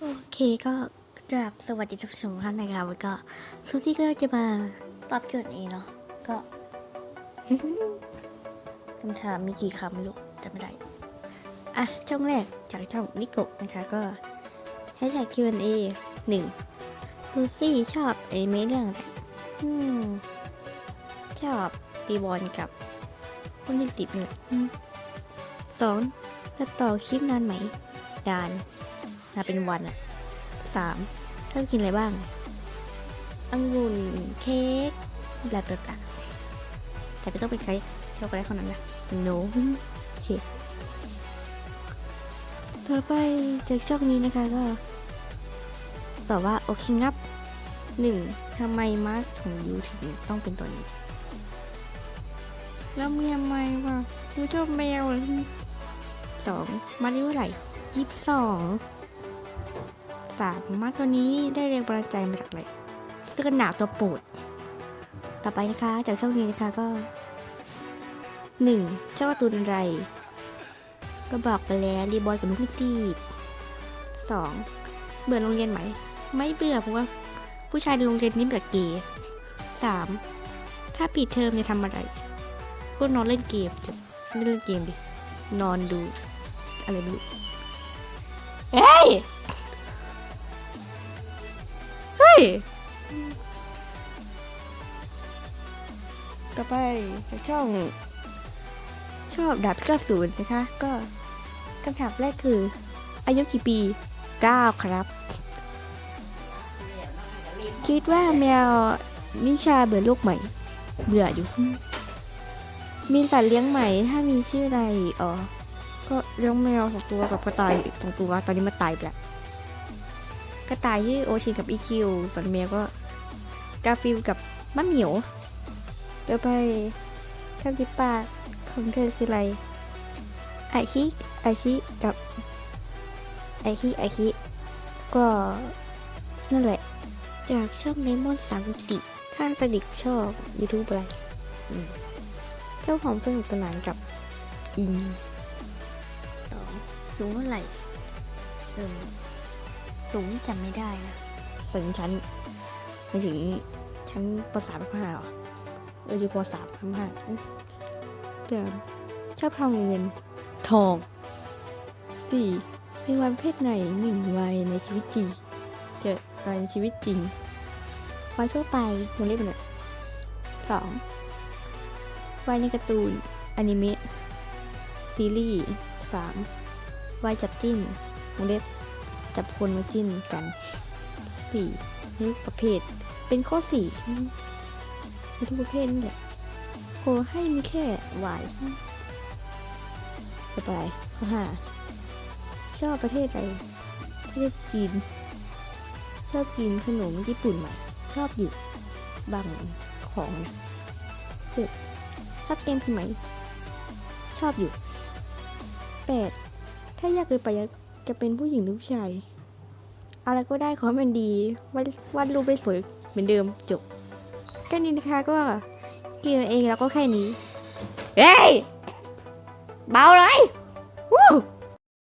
โอเคก็กราบสวัสดีทุกท่านนะครับก็ซูซี่ก็จะมาตอบ Q&A เนาะก็คำถามมีกี่คำไม่รู้จำไม่ได้ อะ ช่องแรกจากช่องนิโกนะคะก็แฮชแท็ก Q&A หนึ่งซูซี่ชอบอนิเมะเรื่องอะไรอืม ชอบดีบอลกับคนที่สิบเนี่ยสองตัดต่อคลิปนานไหมดาน นาเป็นวันอะสามชอบกินอะไรบ้างองุ่นเค้กบลาบลาบลาแต่ไม่ต้องไปใช้ช็อกโกแลตเท่านั้นนะ no โอเคต่อไปจากช่องนี้นะคะก็ตอบว่าโอเคงับหนึ่งทำไมมาสของยูถึงต้องเป็นตัวนี้ แล้วมีทำไมวะยูชอบแมวเหรอสองมาริวไหร่ยี่สิบสอง สามมาตัวนี้ได้แรงบันดาลใจมาจากอะไรเสื้อกันหนาวตัวโปรดต่อไปนะคะ จากช่องนี้นะคะก็หนึ่งเจ้าการ์ตูนอะไร ก็บอกไปแล้วรีบอยกับลูกนิตีบสองเบื่อโรงเรียนไหม ไม่เบื่อเพราะว่าผู้ชายในโรงเรียนนี้แบบเกย์สามถ้าปิดเทอมจะทำอะไร ก็นอนเล่นเกมจะเล่นเกมดิ นอนดู อะไรไม่รู้เฮ้ยเฮ้ย ต่อไปจากช่องชอบดาบพิฆาศูนย์นะคะ ก็คำถามแรกคือ อายุกี่ปี 9 ครับ คิดว่าแมวนิชาเบื่อโลกใหม่เบื่ออยู่ มีสัตว์เลี้ยงใหม่ถ้ามีชื่ออะไรอ๋อก็เลี้ยงแมวสองตัวกับกระต่ายสองตัว ตอนนี้มาตายไปแล้ว กระต่ายชื่อโอชินกับอีคิวส่วนแมวก็กาฟิลกับมะเหมียวต่อไปคำที่ปาของเธอคืออะไรไอชิไอชิกับไอคิไอคิก็นั่นแหละ จากช่องเลมอนสามสี่ถ้าตดิกชอบ YouTube อะไรอืมชอบความสนุกสนานกับอินสองสูงเท่าไหร่เอิ่ม สูงจำไม่ได้นะถึงชั้นไปถึงชั้นปสามปห้าเหรอเอออยู่ปสามปห้าแต่ชอบทำเงินทองสี่เป็นวันเพศไหนหนึ่งวัยในชีวิตจริงเจอวัยในชีวิตจริงวัยทั่วไปวงเล็บเนี่ยสองวัยในการ์ตูนอนิเมะซีรีส์สามวัยจับจิ้นวงเล็บ จับคนมาจิ้นกันสี่นี่ประเภท เป็นข้อสี่ทุกประเภทนี่แหละโหให้มีแค่วายต่อไปข้อห้าชอบประเทศอะไรประเทศจีน ชอบกินขนมญี่ปุ่นไหมชอบอยู่บางของเจ็ดชอบเกมพิมพ์ไหม ชอบอยู่แปดถ้ายากเกินไป จะเป็นผู้หญิงหรือผู้ชาย อะไรก็ได้ขอให้มันดีวาดวาดรูปได้สวยเหมือนเดิมจบแค่นี้นะคะก็เกี่ยวเองแล้วก็แค่นี้ เฮ้ย เบาเลยวู้